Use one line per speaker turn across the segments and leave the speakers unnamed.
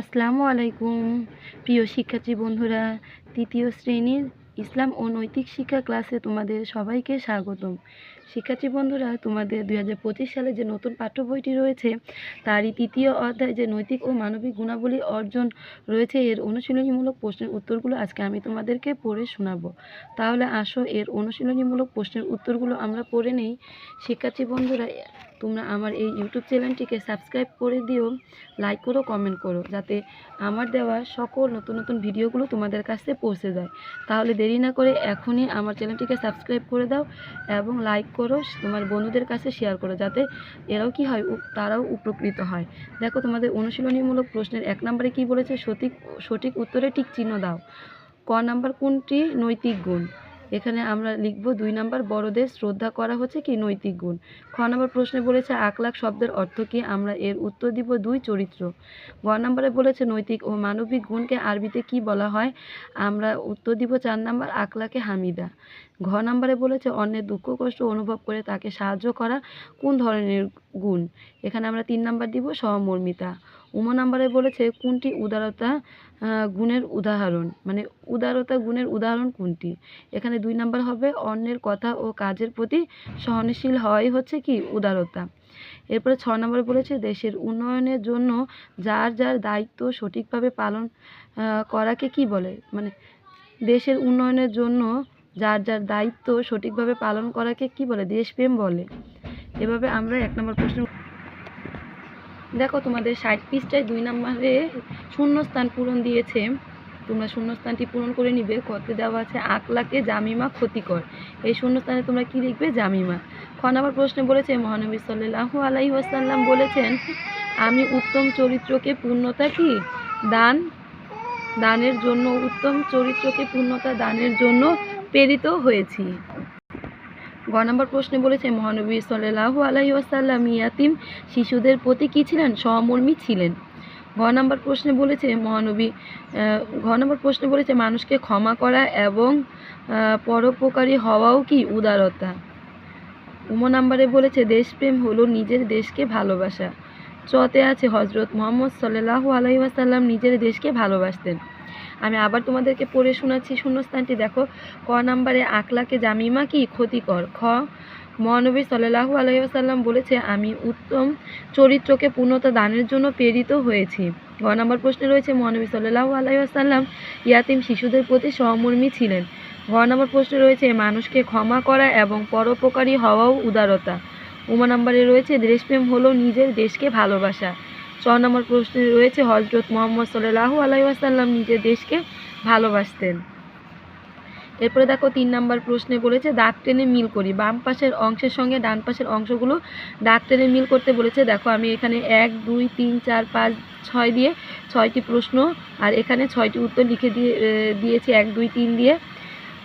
আসসালামু আলাইকুম। প্রিয় শিক্ষার্থী বন্ধুরা, তৃতীয় শ্রেণির ইসলাম ও নৈতিক শিক্ষা ক্লাসে তোমাদের সবাইকে স্বাগতম। শিক্ষার্থী বন্ধুরা, তোমাদের দুই হাজার পঁচিশ সালে যে নতুন পাঠ্য বইটি রয়েছে, তারই তৃতীয় অধ্যায় যে নৈতিক ও মানবিক গুণাবলী অর্জন রয়েছে, এর অনুশীলনীমূলক প্রশ্নের উত্তরগুলো আজকে আমি তোমাদেরকে পড়ে শোনাবো। তাহলে আসো, এর অনুশীলনীমূলক প্রশ্নের উত্তরগুলো আমরা পড়ে নেই। শিক্ষার্থী বন্ধুরা তোমরা আমার এই ইউটিউব চ্যানেলটিকে সাবস্ক্রাইব করে দিও লাইক করো কমেন্ট করো, যাতে আমার দেওয়া সকল নতুন নতুন ভিডিওগুলো তোমাদের কাছে পৌঁছে যায়। তাহলে দেরি না করে এখনই আমার চ্যানেলটিকে সাবস্ক্রাইব করে দাও এবং লাইক করো, তোমার বন্ধুদের কাছে শেয়ার করো, যাতে এরাও কি হয় তারাও উপকৃত হয়। দেখো তোমাদের অনুশীলনীমূলক প্রশ্নের এক নম্বরে কি বলেছে? সঠিক সঠিক উত্তরে টিক চিহ্ন দাও। ক নাম্বার কোনটি নৈতিক গুণ? এখানে আমরা লিখব দুই নাম্বার বড়দের শ্রদ্ধা করা হচ্ছে কি নৈতিক গুণ। খ নম্বর প্রশ্নে বলেছে আকলাক শব্দের অর্থ কি? আমরা এর উত্তর দিব দুই চরিত্র। গ নম্বরে বলেছে, নৈতিক ও মানবিক গুণকে আরবিতে কি বলা হয়? আমরা উত্তর দিব চার নাম্বার আকলাকে হামিদা। ঘ নম্বরে বলেছে, অন্যের দুঃখ কষ্ট অনুভব করে তাকে সাহায্য করা কোন ধরনের গুণ? এখানে আমরা তিন নাম্বার দিব, সহমর্মিতা। উম নম্বরে বলেছে, কোনটি উদারতা গুণের উদাহরণ? মানে উদারতা, গুণের উদাহরণ কোনটি? এখানে দুই নাম্বার হবে, অন্যের কথা ও কাজের প্রতি সহনশীল হওয়াই হচ্ছে কি? উদারতা। এরপরে ছ নম্বরে বলেছে, দেশের উন্নয়নের জন্য যার যার দায়িত্ব সঠিকভাবে পালন করাকে কি বলে? মানে দেশের উন্নয়নের জন্য যার যার দায়িত্ব সঠিকভাবে পালন করাকে কি বলে? দেশপ্রেম বলে। এভাবে আমরা এক নম্বর প্রশ্ন দেখো, তোমাদের ষাট পৃষ্ঠায় দুই নম্বরে শূন্যস্থান পূরণ দিয়েছে। তোমরা শূন্যস্থানটি পূরণ করে নিবে। কতে দেওয়া আছে, আকলাকে জামিমা ক্ষতিকর। এই শূন্যস্থানে তোমরা কি লিখবে? জামিমা। খ নম্বর প্রশ্নে বলেছে, মহানবী সাল্লাল্লাহু আলাইহি ওয়াসাল্লাম বলেছেন, আমি উত্তম চরিত্রকে পূর্ণতা কি? দান, দানের জন্য উত্তম চরিত্রকে পূর্ণতা দানের জন্য প্রেরিত হয়েছি। গ নম্বর প্রশ্নে বলেছে মহানবী সাল্লাহ আলাইহি ওয়াসাল্লাম ইয়াতিম শিশুদের প্রতি কী ছিলেন? সহমর্মী ছিলেন। ঘ নম্বর প্রশ্নে বলেছে, মহানবী ঘ নম্বর প্রশ্নে বলেছে, মানুষকে ক্ষমা করা এবং পরোপকারী হওয়াও কি উদারতা? উম, নম্বরে বলেছে, দেশপ্রেম হলো নিজের দেশকে ভালোবাসা। চতে আছে হজরত মোহাম্মদ সাল্লাল্লাহু আলাইহি ওয়াসাল্লাম নিজের দেশকে ভালোবাসতেন। আমি আবার তোমাদেরকে পড়ে শোনাচ্ছি শূন্যস্থানটি, দেখো। ক নাম্বারে আকলাকে জামিমা কি? ক্ষতিকর। খ, মহানবী সাল্লাল্লাহু আলাইহি ওয়াসাল্লাম বলেছে, আমি উত্তম চরিত্রকে পূর্ণতা দানের জন্য প্রেরিত হয়েছি। গ নম্বর প্রশ্নে রয়েছে, মহানবী সাল্লাল্লাহু আলাইহি ওয়াসাল্লাম ইয়াতিম শিশুদের প্রতি সহমর্মী ছিলেন। ঘ নম্বর প্রশ্নে রয়েছে, মানুষকে ক্ষমা করা এবং পরোপকারী হওয়াও উদারতা। উমা নাম্বারে রয়েছে দেশপ্রেম হলো নিজের দেশকে ভালোবাসা। ছ নম্বর প্রশ্নে রয়েছে, হজরত মোহাম্মদ সাল্লাল্লাহু আলাইহি ওয়াসাল্লাম নিজের দেশকে ভালোবাসতেন। এরপরে দেখো, তিন নাম্বার প্রশ্নে বলেছে দাগ টেনে মিল করি। বাম পাশের অংশের সঙ্গে ডান পাশের অংশগুলো দাগ টেনে মিল করতে বলেছে। দেখো, আমি এখানে এক, দুই, তিন, চার, পাঁচ, ছয় দিয়ে ছয়টি প্রশ্ন আর এখানে ছয়টি উত্তর লিখে দিয়ে দিয়েছি। এক, দুই, তিন দিয়ে।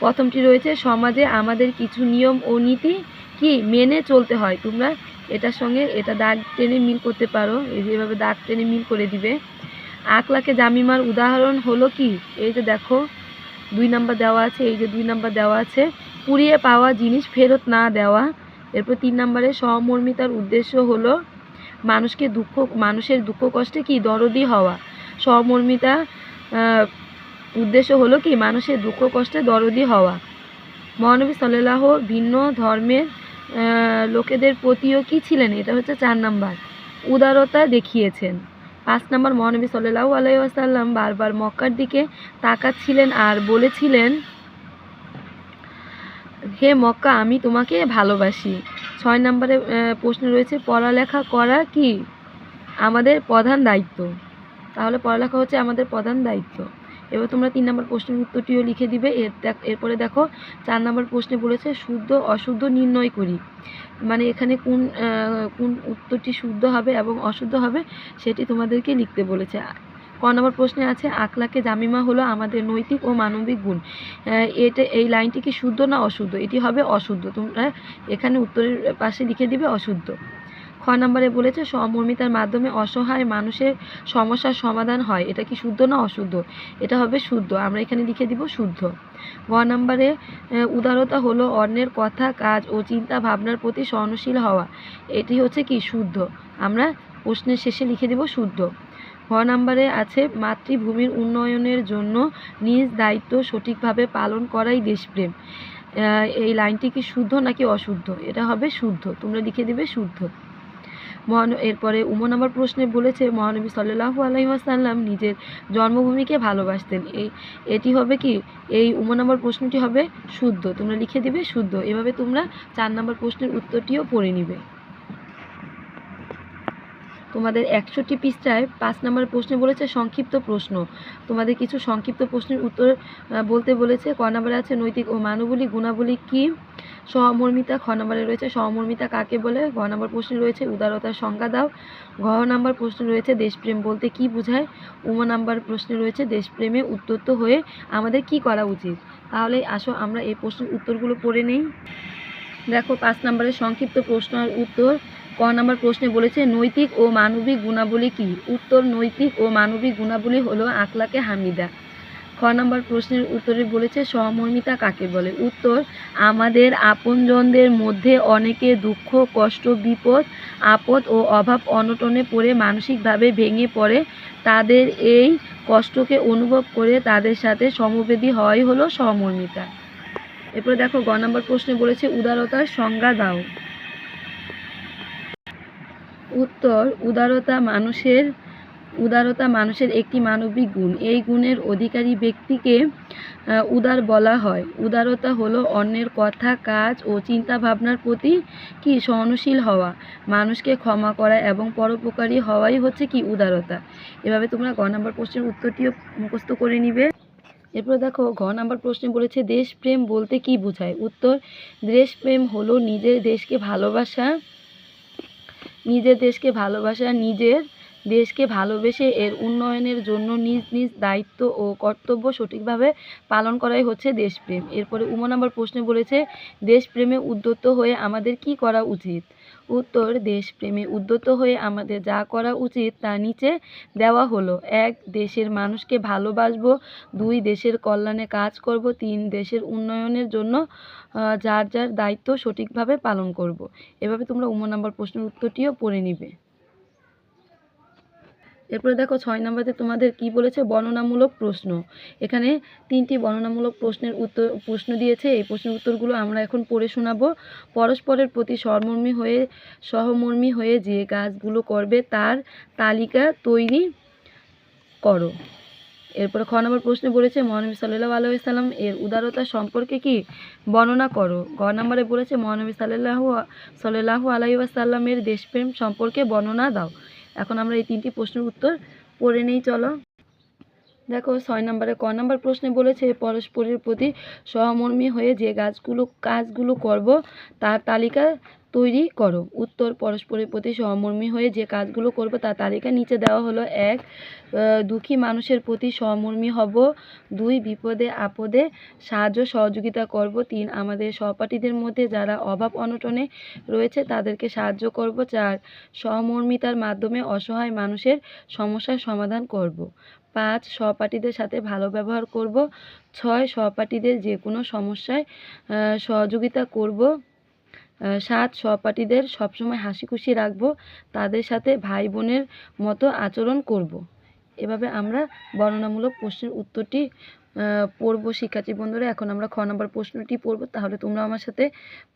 প্রথমটি রয়েছে, সমাজে আমাদের কিছু নিয়ম ও নীতি কি মেনে চলতে হয়। তোমরা এটার সঙ্গে এটা দাগ টেনে মিল করতে পারো। এই যেভাবে দাগ টেনে মিল করে দিবে। আকলাকে জামিমার উদাহরণ হলো কি? এই যে দেখো, দুই নাম্বার দেওয়া আছে, এই যে দুই নাম্বার দেওয়া আছে। পুড়িয়ে পাওয়া জিনিস ফেরত না দেওয়া। এরপর তিন নাম্বারে সহমর্মিতার উদ্দেশ্য হলো মানুষকে দুঃখ, মানুষের দুঃখ কষ্টে কি দরদি হওয়া। সহমর্মিতা উদ্দেশ্য হলো কি? মানুষের দুঃখ কষ্টে দরদি হওয়া। মহানবী সাল্লাহ ভিন্ন ধর্মের লোকেদের প্রতিও কি ছিলেন? এটা হচ্ছে চার নাম্বার। উদারতা দেখিয়েছেন। পাঁচ নাম্বার, মহানবী সাল্লাহ আলাইসাল্লাম বারবার মক্কার দিকে তাকাচ্ছিলেন আর বলেছিলেন, হে মক্কা, আমি তোমাকে ভালোবাসি। ছয় নম্বরে প্রশ্ন রয়েছে, পড়ালেখা করা কি আমাদের প্রধান দায়িত্ব? তাহলে পড়ালেখা হচ্ছে আমাদের প্রধান দায়িত্ব। এবার তোমরা তিন নম্বর প্রশ্নের উত্তরটিও লিখে দিবে। এর দেখ- এরপরে দেখো, চার নম্বর প্রশ্নে বলেছে, শুদ্ধ, অশুদ্ধ নির্ণয় করি। মানে এখানে কোন কোন উত্তরটি শুদ্ধ হবে এবং অশুদ্ধ হবে, সেটি তোমাদেরকে লিখতে বলেছে। ক নম্বর প্রশ্নে আছে আকলাকে জামিমা হলো আমাদের নৈতিক ও মানবিক গুণ। এটা, এই লাইনটি কি শুদ্ধ না অশুদ্ধ? এটি হবে অশুদ্ধ। তোমরা এখানে উত্তরের পাশে লিখে দিবে অশুদ্ধ। খ নম্বরে বলেছে সমর্মিতার মাধ্যমে অসহায় মানুষের সমস্যার সমাধান হয়। এটা কি শুদ্ধ না অশুদ্ধ? এটা হবে শুদ্ধ। আমরা এখানে লিখে দিব শুদ্ধ। গ নম্বরে উদারতা হলো অন্যের কথা, কাজ ও চিন্তা ভাবনার প্রতি সহনশীল হওয়া। এটি হচ্ছে কি শুদ্ধ? আমরা প্রশ্নের শেষে লিখে দিব শুদ্ধ। ঘ নাম্বারে আছে, মাতৃভূমির উন্নয়নের জন্য নিজ দায়িত্ব সঠিকভাবে পালন করাই দেশপ্রেম। এই লাইনটি কি শুদ্ধ নাকি অশুদ্ধ? এটা হবে শুদ্ধ। তোমরা লিখে দিবে শুদ্ধ। মহান, এরপরে উমন আমার প্রশ্নে বলেছে, মহানবী সাল্লাল্লাহু আলহি আসাল্লাম নিজের জন্মভূমিকে ভালোবাসতেন। এই এটি হবে কি? এই উমন আমার প্রশ্নটি হবে শুদ্ধ। তোমরা লিখে দিবে শুদ্ধ। এভাবে তোমরা চার নম্বর প্রশ্নের উত্তরটিও পড়ে নিবে। তোমাদের একষট্টি পৃষ্ঠায় পাঁচ নম্বর প্রশ্নে বলেছে সংক্ষিপ্ত প্রশ্ন। তোমাদের কিছু সংক্ষিপ্ত প্রশ্নের উত্তর বলতে বলেছে, ক নম্বরে আছে নৈতিক ও মানবলী গুণাবলী কি? সহমর্মিতা খ নম্বরে রয়েছে সহমর্মিতা কাকে বলে? ঘ নম্বর প্রশ্নে রয়েছে, উদারতার সংজ্ঞা দাও। ঘ নম্বর প্রশ্ন রয়েছে, দেশপ্রেম বলতে কি বোঝায়? উম নাম্বার প্রশ্নে রয়েছে, দেশপ্রেমে উদ্যত হয়ে আমাদের কি করা উচিত? তাহলে আসো আমরা এই প্রশ্নের উত্তরগুলো পড়ে নেই। দেখো, পাঁচ নম্বরের সংক্ষিপ্ত প্রশ্নের উত্তর। ক নম্বর প্রশ্নে বলেছে, নৈতিক ও মানবিক গুণাবলী কি? উত্তর, নৈতিক ও মানবিক গুণাবলী হলো আখলাকে হামিদা। খ নম্বর প্রশ্নের উত্তরে বলেছে, সহমর্মিতা কাকে বলে? উত্তর, আমাদের আপনজনদের মধ্যে অনেকে দুঃখ, কষ্ট, বিপদ, আপদ ও অভাব অনটনে পড়ে মানসিকভাবে ভেঙে পড়ে। তাদের এই কষ্টকে অনুভব করে তাদের সাথে সমবেদী হওয়াই হলো সহমর্মিতা। এরপরে দেখো, গ নম্বর প্রশ্নে বলেছে, উদারতার সংজ্ঞা দাও। উত্তর, উদারতা মানুষের উদারতা মানুষের একটি মানবিক গুণ। এই গুণের অধিকারী ব্যক্তিকে উদার বলা হয়। উদারতা হলো অন্যের কথা, কাজ ও চিন্তা ভাবনার প্রতি কি সহনশীল হওয়া। মানুষকে ক্ষমা করা এবং পরোপকারী হওয়াই হচ্ছে কি উদারতা। এভাবে তোমরা গ নম্বর প্রশ্নের উত্তরটিও মুখস্থ করে নিবে। এরপর দেখো, ঘ নাম্বার প্রশ্নে বলেছে, দেশপ্রেম বলতে কি বোঝায়? উত্তর, দেশপ্রেম হলো নিজের দেশকে ভালোবাসা নিজের দেশকে ভালোবাসা, নিজের দেশকে ভালোবেসে এর উন্নয়নের জন্য নিজ নিজ দায়িত্ব ও কর্তব্য সঠিকভাবে পালন করাই হচ্ছে দেশপ্রেম। এরপরে উম নম্বর প্রশ্নে বলেছে, দেশপ্রেমে উদ্যত হয়ে আমাদের কি করা উচিত? উত্তর, দেশপ্রেমে উদ্যত হয়ে আমাদের যা করা উচিত তা নিচে দেওয়া হলো। এক, দেশের মানুষকে ভালোবাসবো। দুই, দেশের কল্যাণে কাজ করব। তিন, দেশের উন্নয়নের জন্য যার যার দায়িত্ব সঠিকভাবে পালন করব। এভাবে তোমরা উম নম্বর প্রশ্নের উত্তরটিও পড়ে নিবে। এরপরে দেখো ছয় নম্বরে তোমাদের কি বলেছে? বর্ণনামূলক প্রশ্ন। এখানে তিনটি বর্ণনামূলক প্রশ্নের উত্তর, প্রশ্ন দিয়েছে। এই প্রশ্নের উত্তরগুলো আমরা এখন পড়ে শোনাবো। পরস্পরের প্রতি সহমর্মী হয়ে সহমর্মী হয়ে যে কাজগুলো করবে তার তালিকা তৈরি করো। এরপরে খ নম্বর প্রশ্নে বলেছে, মহানবী সাল্লাহ আলাইসাল্লাম এর উদারতা সম্পর্কে কি বর্ণনা করো? গ নম্বরে বলেছে, মহানবী সাল্লাহ সাল্লাহু আলাইসাল্লামের দেশপ্রেম সম্পর্কে বর্ণনা দাও। এখন আমরা এই তিনটি প্রশ্নের উত্তর পড়ে নেই, চলো। দেখো, ছয় নম্বরে ক নম্বর প্রশ্নে বলেছে, পরস্পরের প্রতি সহমর্মী হয়ে যে গাছগুলো কাজগুলো করব, তার তালিকা তৈরি করো। উত্তর, পরস্পরের প্রতি সহমর্মী হয়ে যে কাজগুলো করব তার তালিকা নিচে দেওয়া হলো। এক দুঃখী মানুষের প্রতি সহমর্মী হব। দুই, বিপদে আপদে সাহায্য সহযোগিতা করব। তিন, আমাদের সহপাঠীদের মধ্যে যারা অভাব অনটনে রয়েছে তাদেরকে সাহায্য করব। চার, সহমর্মিতার মাধ্যমে অসহায় মানুষের সমস্যার সমাধান করব। পাঁচ, সহপাঠীদের সাথে ভালো ব্যবহার করব। ছয়, সহপাঠীদের যে কোনো সমস্যায় সহযোগিতা করব। সাত সহপাঠীদের সবসময় হাসি খুশি রাখব, তাদের সাথে ভাই বোনের মতো আচরণ করব। এভাবে আমরা বর্ণনামূলক প্রশ্নের উত্তরটি পড়ব। শিক্ষার্থী বন্ধুরা, এখন আমরা খ নম্বর প্রশ্নটি পড়ব। তাহলে তোমরা আমার সাথে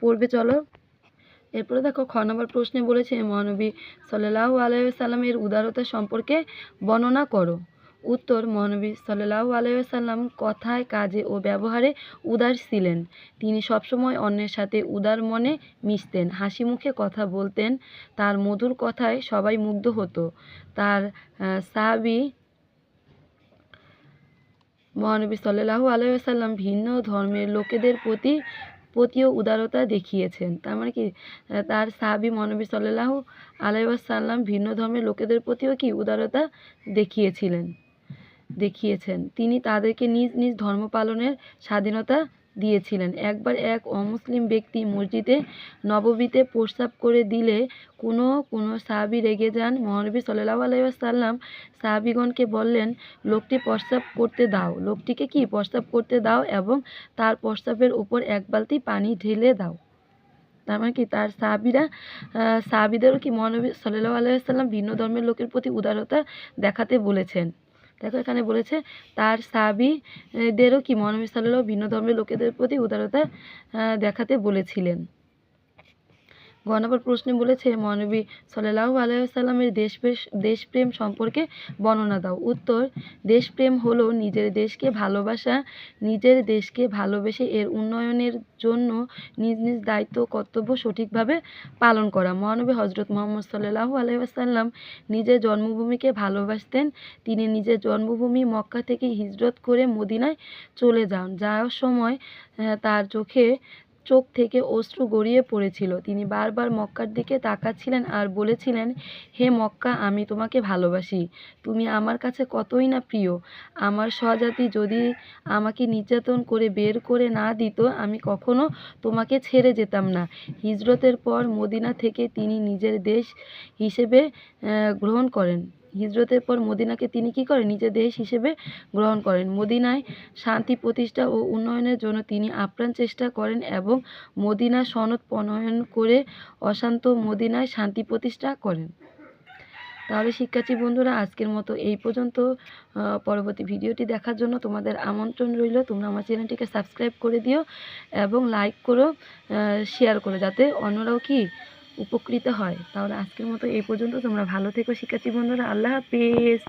পড়বে, চলো। এরপরে দেখো, খ নম্বর প্রশ্নে বলেছে, মহানবী সাল্লাহ আলাইসাল্লামের উদারতা সম্পর্কে বর্ণনা করো। উত্তর, মহানবী সাল্লাহ আলাইসাল্লাম কথায়, কাজে ও ব্যবহারে উদার ছিলেন। তিনি সবসময় অন্যের সাথে উদার মনে মিশতেন, হাসি মুখে কথা বলতেন, তার মধুর কথায় সবাই মুগ্ধ হতো। তার সাহাবী মহানবী সাল্লাহ আলাইসাল্লাম ভিন্ন ধর্মের লোকেদের প্রতি, প্রতিও উদারতা দেখিয়েছেন। তার মানে কি? তার সাহাবী মহানবী সাল্লাহ আলাইসাল্লাম ভিন্ন ধর্মের লোকেদের প্রতিও কি উদারতা দেখিয়েছিলেন? দেখিয়েছেন। তিনি তাদেরকে নিজ নিজ ধর্ম পালনের স্বাধীনতা দিয়েছিলেন। একবার এক অমুসলিম ব্যক্তি মসজিদে নববীতে প্রস্রাব করে দিলে কোনো কোনো সাহাবী রেগে যান। মহানবী সাল্লাহ আলাইসাল্লাম সাহাবীগণকে বললেন, লোকটি প্রস্রাব করতে দাও। লোকটিকে কি? প্রস্রাব করতে দাও এবং তার প্রস্রাবের উপর এক বালতি পানি ঢেলে দাও। তার মানে কি? তার সাহাবীরা সাহাবীদেরও কি মহানবী সাল্লাল্লাহু আলাইহি ওয়াসাল্লাম ভিন্ন ধর্মের লোকের প্রতি উদারতা দেখাতে বলেছেন? দেখো এখানে বলেছে, তার সাবিদেরও কি মহানবী সাল্লাল্লাহু ভিন্ন ধর্মের লোকেদের প্রতি উদারতা দেখাতে বলেছিলেন। গ প্রশ্নে বলেছে মহানবী সাল্লাল্লাহু আলাইহি ওয়াসাল্লামের দেশপ্রেম দেশপ্রেম সম্পর্কে বর্ণনা দাও। উত্তর, দেশপ্রেম হলো নিজের দেশকে ভালোবাসা, নিজের দেশকে ভালোবেসে এর উন্নয়নের জন্য নিজ নিজ দায়িত্ব কর্তব্য সঠিকভাবে পালন করা। মহানবী হজরত মোহাম্মদ সাল্লাল্লাহু আলাইহি ওয়াসাল্লাম নিজের জন্মভূমিকে ভালোবাসতেন। তিনি নিজের জন্মভূমি মক্কা থেকে হিজরত করে মদিনায় চলে যান। যাওয়ার সময় তার চোখে চোখ থেকে অশ্রু গড়িয়ে পড়েছিল। তিনি বারবার মক্কার দিকে তাকাচ্ছিলেন আর বলেছিলেন, হে মক্কা, আমি তোমাকে ভালোবাসি। তুমি আমার কাছে কতই না প্রিয়। আমার স্বজাতি যদি আমাকে নির্যাতন করে বের করে না দিত, আমি কখনো তোমাকে ছেড়ে যেতাম না। হিজরতের পর মদিনা থেকে তিনি নিজের দেশ হিসেবে গ্রহণ করেন। হিজরতের পর মদিনাকে তিনি কি করেন? নিজের দেশ হিসেবে গ্রহণ করেন। মদিনায় শান্তি প্রতিষ্ঠা ও উন্নয়নের জন্য তিনি আপ্রাণ চেষ্টা করেন এবং মদিনা সনদ প্রণয়ন করে অশান্ত মদিনায় শান্তি প্রতিষ্ঠা করেন। তাহলে শিক্ষার্থী বন্ধুরা, আজকের মতো এই পর্যন্ত। পরবর্তী ভিডিওটি দেখার জন্য তোমাদের আমন্ত্রণ রইল। তোমরা আমার চ্যানেলটিকে সাবস্ক্রাইব করে দিও এবং লাইক করো শেয়ার করো, যাতে অন্যরাও কি উপকৃত হয়। তাহলে আজকের মতো এই পর্যন্ত। তোমরা ভালো থেকো শিক্ষার্থী বন্ধুরা। আল্লাহ হাফিজ।